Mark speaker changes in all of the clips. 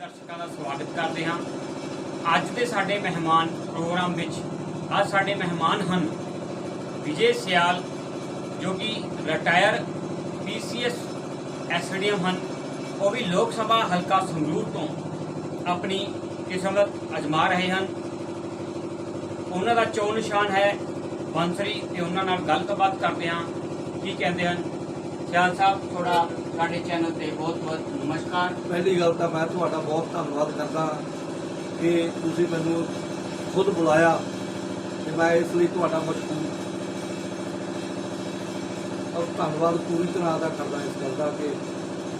Speaker 1: ਦਰਸ਼ਕਾਂ ਦਾ ਸਵਾਗਤ ਕਰਦੇ ਹਾਂ। ਅੱਜ ਦੇ ਸਾਡੇ ਮਹਿਮਾਨ ਪ੍ਰੋਗਰਾਮ ਵਿੱਚ ਅੱਜ ਸਾਡੇ ਮਹਿਮਾਨ ਹਨ ਵਿਜੇ ਸਿਆਲ, ਜੋ ਕਿ ਰਿਟਾਇਰ ਪੀਸੀਐਸ ਐਸਡੀਐਮ ਹਨ। ਉਹ ਵੀ ਲੋਕ ਸਭਾ ਹਲਕਾ ਸੰਗਰੂਰ ਤੋਂ ਆਪਣੀ ਕਿਸਮਤ ਅਜਮਾ ਰਹੇ ਹਨ। ਉਹਨਾਂ ਦਾ ਚੋਣ ਨਿਸ਼ਾਨ ਹੈ ਬੰਸਰੀ ਤੇ ਉਹਨਾਂ ਨਾਲ ਗੱਲਬਾਤ ਕਰਦੇ ਹਾਂ। ਕੀ ਕਹਿੰਦੇ ਹਨ? ਸਿਆਲ ਸਾਹਿਬ ਥੋੜਾ ਸਾਡੇ ਚੈਨਲ ਤੇ ਬਹੁਤ ਬਹੁਤ ਨਮਸਕਾਰ।
Speaker 2: ਪਹਿਲੀ ਗੱਲ ਤਾਂ ਮੈਂ ਤੁਹਾਡਾ ਬਹੁਤ ਧੰਨਵਾਦ ਕਰਦਾ ਕਿ ਤੁਸੀਂ ਮੈਨੂੰ ਖੁਦ ਬੁਲਾਇਆ ਤੇ ਮੈਂ ਇਸ ਲਈ ਤੁਹਾਡਾ ਮਸ਼ਕੂਰ। ਔਰ ਧੰਨਵਾਦ ਪੂਰੀ ਤਰ੍ਹਾਂ ਦਾ ਕਰਦਾ ਇਸ ਗੱਲ ਦਾ ਕਿ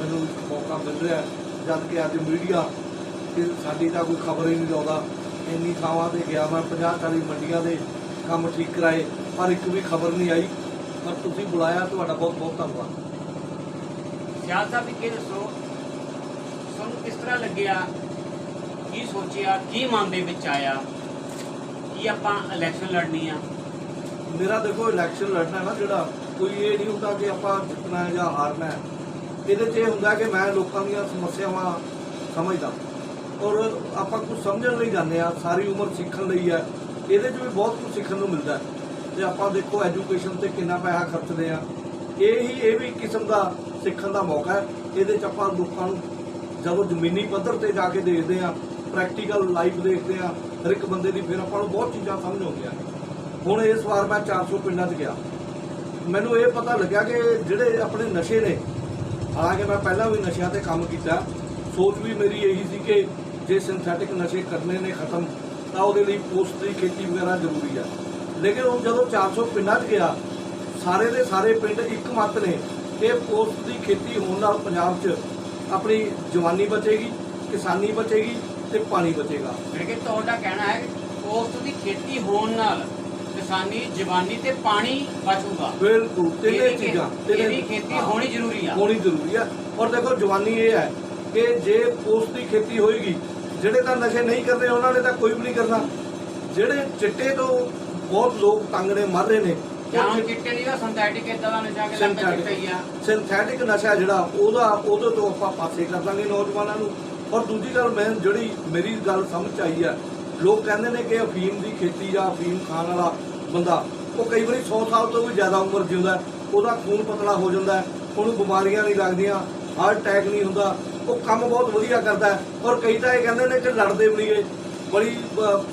Speaker 2: ਮੈਨੂੰ ਇੱਕ ਮੌਕਾ ਮਿਲ ਰਿਹਾ ਹੈ, ਜਦ ਕਿ ਅੱਜ ਮੀਡੀਆ ਕਿ ਸਾਡੀ ਤਾਂ ਕੋਈ ਖਬਰ ਹੀ ਨਹੀਂ ਲਾਉਂਦਾ। ਇੰਨੀ ਥਾਵਾਂ ਤੇ ਗਿਆ ਮੈਂ 50 40 ਮੰਡੀਆਂ ਦੇ ਕੰਮ ਠੀਕ ਕਰਾਏ ਪਰ ਇੱਕ ਵੀ ਖਬਰ ਨਹੀਂ ਆਈ। ਪਰ ਤੁਸੀਂ ਬੁਲਾਇਆ ਤੁਹਾਡਾ ਬਹੁਤ ਬਹੁਤ ਧੰਨਵਾਦ।
Speaker 1: ਸਿਆਲ ਸਾਹਿਬ ਇਹ ਦੱਸੋ? ਤੁਹਾਨੂੰ ਕਿਸ ਤਰ੍ਹਾਂ ਲੱਗਿਆ? ਕੀ ਸੋਚਿਆ? ਕੀ ਮਨ ਦੇ ਵਿੱਚ ਆਇਆ? ਕੀ ਆਪਾਂ ਇਲੈਕਸ਼ਨ ਲੜਨੀ ਆ?
Speaker 2: ਮੇਰਾ ਦੇਖੋ ਇਲੈਕਸ਼ਨ ਲੜਨਾ ਨਾ ਜਿਹੜਾ ਕੋਈ ਇਹ ਨਹੀਂ ਹੁੰਦਾ ਕਿ ਆਪਾਂ ਜਿੱਤਣਾ ਹੈ ਜਾਂ ਹਾਰਨਾ ਹੈ। ਇਹਦੇ 'ਚ ਇਹ ਹੁੰਦਾ ਕਿ ਮੈਂ ਲੋਕਾਂ ਦੀਆਂ ਸਮੱਸਿਆਵਾਂ ਸਮਝਦਾ। ਔਰ ਆਪਾਂ ਕੁਝ ਸਮਝਣ ਲਈ ਜਾਂਦੇ ਆ ਸਾਰੀ ਉਮਰ ਸਿੱਖਣ ਲਈ ਹੈ। ਇਹਦੇ 'ਚ ਵੀ ਬਹੁਤ ਕੁਝ ਸਿੱਖਣ ਨੂੰ ਮਿਲਦਾ ਹੈ। ਤੇ ਆਪਾਂ ਦੇਖੋ ਐਜੂਕੇਸ਼ਨ ਤੇ ਕਿੰਨਾ ਪੈਸਾ ਖਰਚਦੇ ਆ ਇਹ ਹੀ, ਇਹ ਵੀ ਕਿਸਮ ਦਾ ਸਿੱਖਣ ਦਾ ਮੌਕਾ ਹੈ। ਇਹਦੇ 'ਚ ਆਪਾਂ ਲੋਕਾਂ ਨੂੰ ਜਦੋਂ ਜ਼ਮੀਨੀ ਪੱਧਰ ਤੇ ਜਾ ਕੇ ਦੇਖਦੇ ਆ ਪ੍ਰੈਕਟੀਕਲ ਲਾਈਫ ਦੇਖਦੇ ਆ ਹਰ ਇੱਕ ਬੰਦੇ ਦੀ ਫਿਰ ਆਪਾਂ ਨੂੰ ਬਹੁਤ ਚੀਜ਼ਾਂ ਸਮਝ ਆਉਂਦੀਆਂ। ਹੁਣ ਇਸ ਵਾਰ ਮੈਂ 400 ਪਿੰਡਾਂ 'ਚ ਗਿਆ। ਮੈਨੂੰ ਇਹ ਪਤਾ ਲੱਗਿਆ ਕਿ ਜਿਹੜੇ ਆਪਣੇ ਨਸ਼ੇ ਨੇ ਹਾਲਾਂਕਿ ਮੈਂ ਪਹਿਲਾਂ ਵੀ ਨਸ਼ਿਆਂ ਤੇ ਕੰਮ ਕੀਤਾ। ਸੋਚ ਵੀ ਮੇਰੀ ਇਹੀ ਸੀ ਕਿ ਜੇ ਸਿੰਥੈਟਿਕ ਨਸ਼ੇ ਕਰਨੇ ਨੇ ਖਤਮ, ਤਾਂ ਉਹਦੇ ਲਈ ਪੋਸਟ ਦੀ ਖੇਤੀ ਵਗੈਰਾ ਜ਼ਰੂਰੀ ਆ। ਲੇਕਿਨ ਹੁਣ ਜਦੋਂ 400 ਪਿੰਡਾਂ 'ਚ ਗਿਆ, ਸਾਰੇ ਦੇ ਸਾਰੇ ਪਿੰਡ ਇੱਕ ਮਤ ਨੇ ਕਿ ਪੋਸਟ ਦੀ ਖੇਤੀ ਹੋਣ ਨਾਲ ਪੰਜਾਬ 'ਚ ਆਪਣੀ ਜਵਾਨੀ ਬਚੇਗੀ ਕਿਸਾਨੀ ਬਚੇਗੀ ਤੇ ਪਾਣੀ ਬਚੇਗਾ।
Speaker 1: ਕਿ ਤੁਹਾਡਾ ਕਹਿਣਾ ਹੈ ਪੋਸਟ ਦੀ ਖੇਤੀ ਹੋਣ ਨਾਲ ਕਿਸਾਨੀ ਜਵਾਨੀ ਤੇ ਪਾਣੀ ਬਚੂਗਾ।
Speaker 2: ਬਿਲਕੁਲ ਤਿੰਨੇ ਚੀਜ਼ਾਂ
Speaker 1: ਇਹਦੀ ਖੇਤੀ ਹੋਣੀ ਜ਼ਰੂਰੀ ਆ।
Speaker 2: ਹੋਣੀ ਜ਼ਰੂਰੀ ਹੈ ਔਰ ਦੇਖੋ ਜਵਾਨੀ ਇਹ ਹੈ ਕਿ ਜੇ ਪੋਸਟ ਦੀ ਖੇਤੀ ਹੋਏਗੀ ਜਿਹੜੇ ਤਾਂ ਨਸ਼ੇ ਨਹੀਂ ਕਰਦੇ ਉਹਨਾਂ ਨੇ ਤਾਂ ਕੋਈ ਵੀ ਨਹੀਂ ਕਰਨਾ। ਜਿਹੜੇ ਚਿੱਟੇ ਤੋਂ ਬਹੁਤ ਲੋਕ ਤੰਗ ਨੇ ਮਰ ਰਹੇ ਨੇ
Speaker 1: ਜਾਂ ਚਿੱਟੇ ਦੀ ਦਾ ਸਿੰਥੈਟਿਕ ਇਦਾਂ ਦਾ ਨਸ਼ਾ ਕਿ ਲੱਗਦਾ ਚਿੱਟਾ ਹੀ ਆ।
Speaker 2: ਸਿੰਥੈਟਿਕ ਨਸ਼ਾ ਜਿਹੜਾ, ਉਹਦਾ, ਉਹਦੇ ਤੋਂ ਆਪਾਂ ਪਾਸੇ ਕਰ ਦਾਂਗੇ ਨੌਜਵਾਨਾਂ ਨੂੰ। ਔਰ ਦੂਜੀ ਗੱਲ ਮੈਂ, ਜਿਹੜੀ ਮੇਰੀ ਗੱਲ ਸਮਝ ਆਈ ਹੈ ਲੋਕ ਕਹਿੰਦੇ ਨੇ ਕਿ ਅਫੀਮ ਦੀ ਖੇਤੀ ਜਾਂ ਅਫੀਮ ਖਾਣ ਵਾਲਾ ਬੰਦਾ, ਉਹ ਕਈ ਵਾਰੀ 100 ਸਾਲ ਤੋਂ ਵੀ ਜ਼ਿਆਦਾ ਉਮਰ ਜਿਉਂਦਾ ਉਹਦਾ ਖੂਨ ਪਤਲਾ ਹੋ ਜਾਂਦਾ ਉਹਨੂੰ ਬਿਮਾਰੀਆਂ ਨਹੀਂ ਲੱਗਦੀਆਂ, ਹਾਰਟ ਅਟੈਕ ਨਹੀਂ ਹੁੰਦਾ, ਉਹ ਕੰਮ ਬਹੁਤ ਵਧੀਆ ਕਰਦਾ ਔਰ ਕਈ ਤਾਂ ਇਹ ਕਹਿੰਦੇ ਨੇ ਕਿ ਲੜਦੇ ਵੀ ਨਹੀਂ ਬੜੀ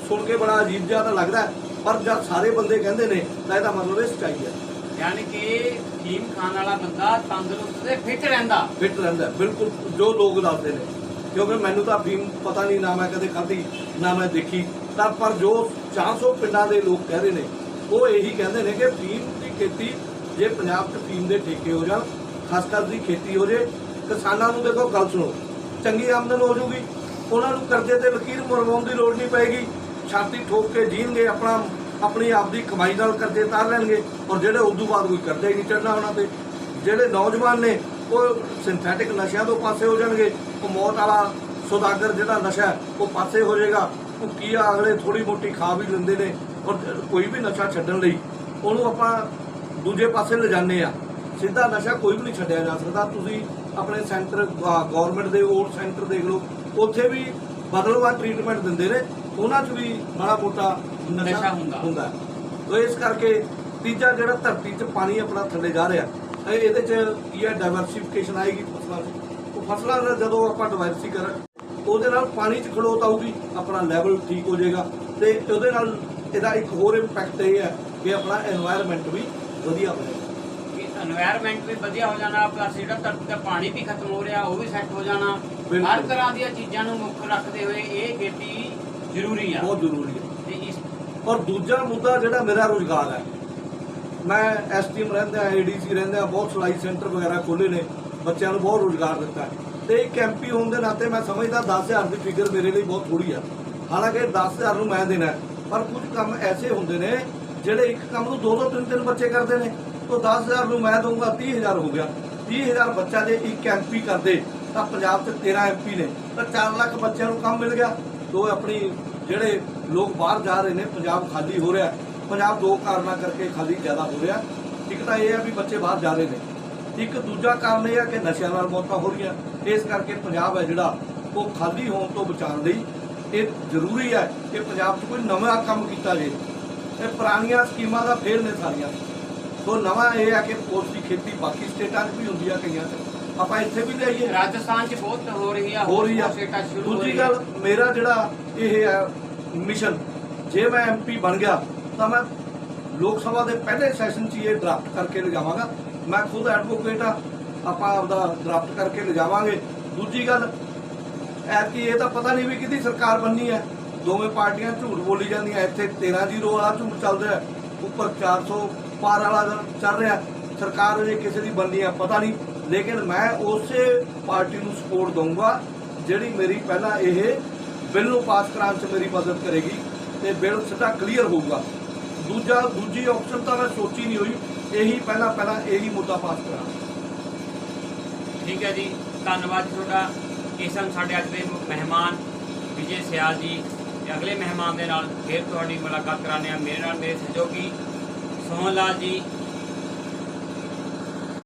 Speaker 2: ਸੁਣ ਕੇ ਬੜਾ ਅਜੀਬ ਜਿਹਾ ਤਾਂ ਲੱਗਦਾ ਪਰ ਜਦ ਸਾਰੇ ਬੰਦੇ ਕਹਿੰਦੇ ਨੇ ਤਾਂ ਇਹਦਾ ਮਤਲਬ ਇਹ ਸੱਚਾਈ ਹੈ।
Speaker 1: ਯਾਨੀ ਕਿ ਫੀਮ ਖਾਣ ਵਾਲਾ ਬੰਦਾ ਤੰਦਰੁਸਤ ਤੇ ਫਿੱਟ ਰਹਿੰਦਾ।
Speaker 2: ਫਿੱਟ ਰਹਿੰਦਾ ਬਿਲਕੁਲ ਜੋ ਲੋਕ ਦੱਸਦੇ ਨੇ। ਕਿਉਂਕਿ ਮੈਨੂੰ ਤਾਂ ਫੀਮ ਪਤਾ ਨਹੀਂ ਨਾ ਮੈਂ ਕਦੇ ਖਾਧੀ ਨਾ ਮੈਂ ਦੇਖੀ। ਤਾਂ ਪਰ ਜੋ 400 ਪਿੰਡਾਂ ਦੇ ਲੋਕ ਕਹਿ ਰਹੇ ਨੇ ਉਹ ਇਹੀ ਕਹਿੰਦੇ ਨੇ ਕਿ ਫੀਮ ਦੀ ਖੇਤੀ ਜੇ ਪੰਜਾਬ 'ਚ ਫੀਮ ਦੇ ਠੇਕੇ ਹੋ ਜਾਣ ਖਸਖਸ ਦੀ ਖੇਤੀ ਹੋ ਜੇ ਕਿਸਾਨਾਂ ਨੂੰ ਦੇਖੋ ਗੱਲ ਸੁਣੋ। ਚੰਗੀ ਆਮਦਨ ਹੋ ਜੂਗੀ ਉਹਨਾਂ ਨੂੰ ਕਰਜ਼ੇ ਤੇ ਲਕੀਰ ਮਰਵਾਉਣ ਦੀ ਲੋੜ ਨਹੀਂ ਪਏਗੀ। ਛਾਤੀ ਠੋਕ ਕੇ ਜੀਣਗੇ, ਆਪਣਾ, ਆਪਣੀ ਆਪਦੀ ਕਮਾਈ ਨਾਲ ਕਰਜ਼ੇ ਤਾਰ ਲੈਣਗੇ ਔਰ ਜਿਹੜੇ ਉਦੋਂ ਬਾਅਦ ਕੋਈ ਕਰਜ਼ਾ ਹੀ ਨਹੀਂ ਚੜਨਾ ਉਹਨਾਂ ਤੇ। ਜਿਹੜੇ ਨੌਜਵਾਨ ਨੇ, ਉਹ ਸਿੰਥੈਟਿਕ ਨਸ਼ਿਆਂ ਤੋਂ ਪਾਸੇ ਹੋ ਜਾਣਗੇ। ਉਹ ਮੌਤ ਵਾਲਾ ਸੁਦਾਗਰ ਜਿਹੜਾ ਨਸ਼ਾ ਉਹ ਪਾਸੇ ਹੋ ਜਾਏਗਾ। ਉਹ ਕੀ ਆ, ਅਗਲੇ ਥੋੜੀ ਮੋਟੀ ਖਾ ਵੀ ਲੈਂਦੇ ਨੇ ਔਰ ਕੋਈ ਵੀ ਨਸ਼ਾ ਛੱਡਣ ਲਈ ਉਹਨੂੰ ਆਪਾਂ ਦੂਜੇ ਪਾਸੇ ਲਿਜਾਣੇ ਆ ਸਿੱਧਾ ਨਸ਼ਾ ਕੋਈ ਵੀ ਨਹੀਂ ਛੱਡਿਆ ਜਾ ਸਕਦਾ। ਤੁਸੀਂ ਆਪਣੇ ਸੈਂਟਰ ਗਵਰਨਮੈਂਟ ਦੇ ਓਲਡ ਸੈਂਟਰ ਦੇਖ ਲਓ। ਉੱਥੇ ਵੀ ਬਦਲਵਾ ਟ੍ਰੀਟਮੈਂਟ ਦਿੰਦੇ ਨੇ ਉਹਨਾਂ 'ਚ ਵੀ ਮਾੜਾ ਮੋਟਾ
Speaker 1: ਨਸ਼ਾ ਹੁੰਦਾ।
Speaker 2: ਹੁੰਦਾ। ਤੋ ਇਸ ਕਰਕੇ ਤੀਜਾ ਜਿਹੜਾ ਧਰਤੀ 'ਚ ਪਾਣੀ ਆਪਣਾ ਥੱਲੇ ਜਾ ਰਿਹਾ ਇਹ ਇਹਦੇ 'ਚ ਕੀ ਹੈ ਡਾਈਵਰਸਿਫਿਕੇਸ਼ਨ ਆਏਗੀ ਫਸਲਾਂ 'ਚ। ਉਹ ਫਸਲਾਂ ਦਾ ਜਦੋਂ ਆਪਾਂ ਡਾਈਵਰਸਿਫਾਈ ਕਰ ਉਹਦੇ ਨਾਲ ਪਾਣੀ 'ਚ ਖੜੋਤ ਆਊਗੀ ਆਪਣਾ ਲੈਵਲ ਠੀਕ ਹੋ ਜਾਏਗਾ। ਤੇ ਉਹਦੇ ਨਾਲ ਇਹਦਾ ਇੱਕ ਹੋਰ ਇੰਪੈਕਟ ਇਹ ਹੈ ਕਿ ਆਪਣਾ এনवायरमेंट ਵੀ ਵਧੀਆ ਬਣੇਗਾ।
Speaker 1: এনवायरमेंट ਵੀ ਵਧੀਆ ਹੋ ਜਾਣਾ ਪਲੱਸ ਜਿਹੜਾ ਧਰਤੀ ਦਾ ਪਾਣੀ ਵੀ ਖਤਮ ਹੋ ਰਿਹਾ ਉਹ ਵੀ ਸੈੱਟ ਹੋ ਜਾਣਾ। ਹਰ ਤਰ੍ਹਾਂ ਦੀਆਂ ਚੀਜ਼ਾਂ ਨੂੰ ਮੁੱਖ ਰੱਖਦੇ ਹੋਏ ਇਹ ਖੇਤੀ ਜ਼ਰੂਰੀ ਆ।
Speaker 2: ਬਹੁਤ ਜ਼ਰੂਰੀ ਹੈ
Speaker 1: ਤੇ ਇਸ
Speaker 2: ਔਰ ਦੂਜਾ ਮੁੱਦਾ ਜਿਹੜਾ ਮੇਰਾ ਰੋਜ਼ਗਾਰ ਹੈ। ਮੈਂ ਐਸਟੀਐਮ ਰਹਿੰਦਾ ਏਡੀਸੀ ਰਹਿੰਦਾ ਬਹੁਤ ਸਲਾਈ ਸੈਂਟਰ ਵਗੈਰਾ ਖੋਲੇ ਨੇ ਬੱਚਿਆਂ ਨੂੰ ਬਹੁਤ ਰੋਜ਼ਗਾਰ ਦਿੱਤਾ ਤੇ ਇੱਕ ਐਮਪੀ ਹੋਣ ਦੇ ਨਾਤੇ ਮੈਂ ਸਮਝਦਾ 10000 ਦੀ ਫਿਗਰ ਮੇਰੇ ਲਈ ਬਹੁਤ ਥੋੜੀ ਆ। ਹਾਲਾਂਕਿ 10000 ਨੂੰ ਮੈਂ ਦੇਣਾ ਪਰ ਕੁਝ ਕੰਮ ਐਸੇ ਹੁੰਦੇ ਨੇ ਜਿਹੜੇ ਇੱਕ ਕੰਮ ਨੂੰ ਦੋ ਦੋ ਤਿੰਨ ਤਿੰਨ ਬੱਚੇ ਕਰਦੇ ਨੇ। ਤਾਂ 10000 ਨੂੰ ਮੈਂ ਦਊਂਗਾ 30000 ਹੋ ਗਿਆ। 30000 ਬੱਚਾ ਜੇ ਇੱਕ ਐਮਪੀ ਕਰਦੇ, ਤਾਂ ਪੰਜਾਬ 'ਚ 13 ਐਮਪੀ ਨੇ। ਤਾਂ 4 ਲੱਖ ਬੱਚਿਆਂ ਨੂੰ ਕੰਮ ਮਿਲ ਗਿਆ। ਤੋ ਆਪਣੀ ਜਿਹੜੇ ਲੋਕ ਬਾਹਰ ਜਾ ਰਹੇ ਨੇ, ਪੰਜਾਬ ਖਾਲੀ ਹੋ ਰਿਹਾ। ਪੰਜਾਬ ਦੋ ਕਾਰਨਾਂ ਕਰਕੇ ਖਾਲੀ ਜ਼ਿਆਦਾ ਹੋ ਰਿਹਾ। ਇੱਕ ਤਾਂ ਇਹ ਹੈ ਵੀ ਬੱਚੇ ਬਾਹਰ ਜਾ ਰਹੇ ਨੇ। ਇੱਕ ਦੂਜਾ ਕਾਰਨ ਇਹ ਹੈ ਕਿ ਨਸ਼ਿਆਂ ਨਾਲ ਮੌਤਾਂ ਹੋ ਰਹੀਆਂ। ਇਸ ਕਰਕੇ ਪੰਜਾਬ ਹੈ ਜਿਹੜਾ, ਉਹ ਖਾਲੀ ਹੋਣ ਤੋਂ ਬਚਾਉਣ ਲਈ ਇਹ ਜ਼ਰੂਰੀ ਹੈ ਕਿ ਪੰਜਾਬ 'ਚ ਕੋਈ ਨਵਾਂ ਕੰਮ ਕੀਤਾ ਜੇ ਇਹ ਪੁਰਾਣੀਆਂ ਸਕੀਮਾਂ ਦਾ ਫੇਲ ਨੇ ਸਾਰੀਆਂ ਸੋ ਨਵਾਂ ਇਹ ਹੈ ਕਿ ਪੋਸਟ ਦੀ ਖੇਤੀ ਬਾਕੀ ਸਟੇਟਾਂ 'ਚ ਵੀ ਹੁੰਦੀ ਆ ਕਈਆਂ 'ਚ। ਆਪਾਂ ਇੱਥੇ ਵੀ ਲਿਆਈਏ।
Speaker 1: ਰਾਜਸਥਾਨ 'ਚ ਬਹੁਤ ਹੋ ਰਹੀ ਆ।
Speaker 2: ਹੋ ਰਹੀ ਆ।
Speaker 1: ਸਟੇਟਾਂ 'ਚ ਸ਼ੁਰੂ ਹੋ
Speaker 2: ਦੂਜੀ
Speaker 1: ਰਹੀ ਆ।
Speaker 2: ਗੱਲ ਮੇਰਾ ਜਿਹੜਾ ਇਹ ਹੈ ਮਿਸ਼ਨ ਜੇ ਮੈਂ ਐਮਪੀ ਬਣ ਗਿਆ ਤਾਂ ਮੈਂ ਲੋਕ ਸਭਾ ਦੇ ਪਹਿਲੇ ਸੈਸ਼ਨ 'ਚ ਇਹ ਡਰਾਫਟ ਕਰਕੇ ਲਿਜਾਵਾਂਗਾ। ਮੈਂ ਖੁਦ ਐਡਵੋਕੇਟ ਆ ਆਪਾਂ ਆਪਦਾ ਡਰਾਫਟ ਕਰਕੇ ਲਿਜਾਵਾਂਗੇ। ਦੂਜੀ ਗੱਲ ਐਤਕੀ ਇਹ ਤਾਂ ਪਤਾ ਨਹੀਂ ਵੀ ਕਿਹਦੀ ਸਰਕਾਰ ਬੰਨੀ ਹੈ। ਦੋਵੇਂ ਪਾਰਟੀਆਂ ਝੂਠ ਬੋਲੀ ਜਾਂਦੀਆਂ ਇੱਥੇ 13 ਜ਼ੀਰੋ ਵਾਲਾ ਝੂਠ ਚੱਲ ਰਿਹਾ ਉੱਪਰ 400 ਪਾਰ ਵਾਲਾ ਚੱਲ ਰਿਹਾ। ਸਰਕਾਰ ਅਜੇ ਕਿਸੇ ਦੀ ਬੰਨੀ ਹੈ ਪਤਾ ਨਹੀਂ। ਲੇਕਿਨ ਮੈਂ ਉਸੇ ਪਾਰਟੀ ਨੂੰ ਸਪੋਰਟ ਦਊਂਗਾ, ਜਿਹੜੀ ਮੇਰੀ ਪਹਿਲਾਂ ਇਹ ਬਿੱਲ ਨੂੰ ਪਾਸ ਕਰਾਉਣ 'ਚ ਮੇਰੀ ਮਦਦ ਕਰੇਗੀ ਤੇ ਬਿੱਲ ਸਿੱਧਾ ਕਲੀਅਰ ਹੋਊਗਾ। ਦੂਜਾ, ਦੂਜੀ ਆਪਸ਼ਨ ਤਾਂ ਮੈਂ ਸੋਚੀ ਨਹੀਂ ਹੋਈ, ਇਹੀ ਪਹਿਲਾਂ ਪਹਿਲਾਂ ਇਹੀ ਮੁੱਦਾ ਪਾਸ ਕਰਾਂ
Speaker 1: ਠੀਕ ਹੈ ਜੀ। ਧੰਨਵਾਦ ਜੀ ਤੁਹਾਡਾ। ਇਹ ਸਨ ਸਾਡੇ ਅੱਜ ਦੇ ਮਹਿਮਾਨ ਵਿਜੇ ਸਿਆਲ ਜੀ। ਤੇ ਅਗਲੇ ਮਹਿਮਾਨ ਦੇ ਨਾਲ ਫਿਰ ਤੁਹਾਡੀ ਮੁਲਾਕਾਤ ਕਰਾਉਂਦੇ ਹਾਂ। ਮੇਰੇ ਨਾਲ ਮੇਰੇ ਸਹਿਯੋਗੀ ਸੋਹਨ ਲਾਲ ਜੀ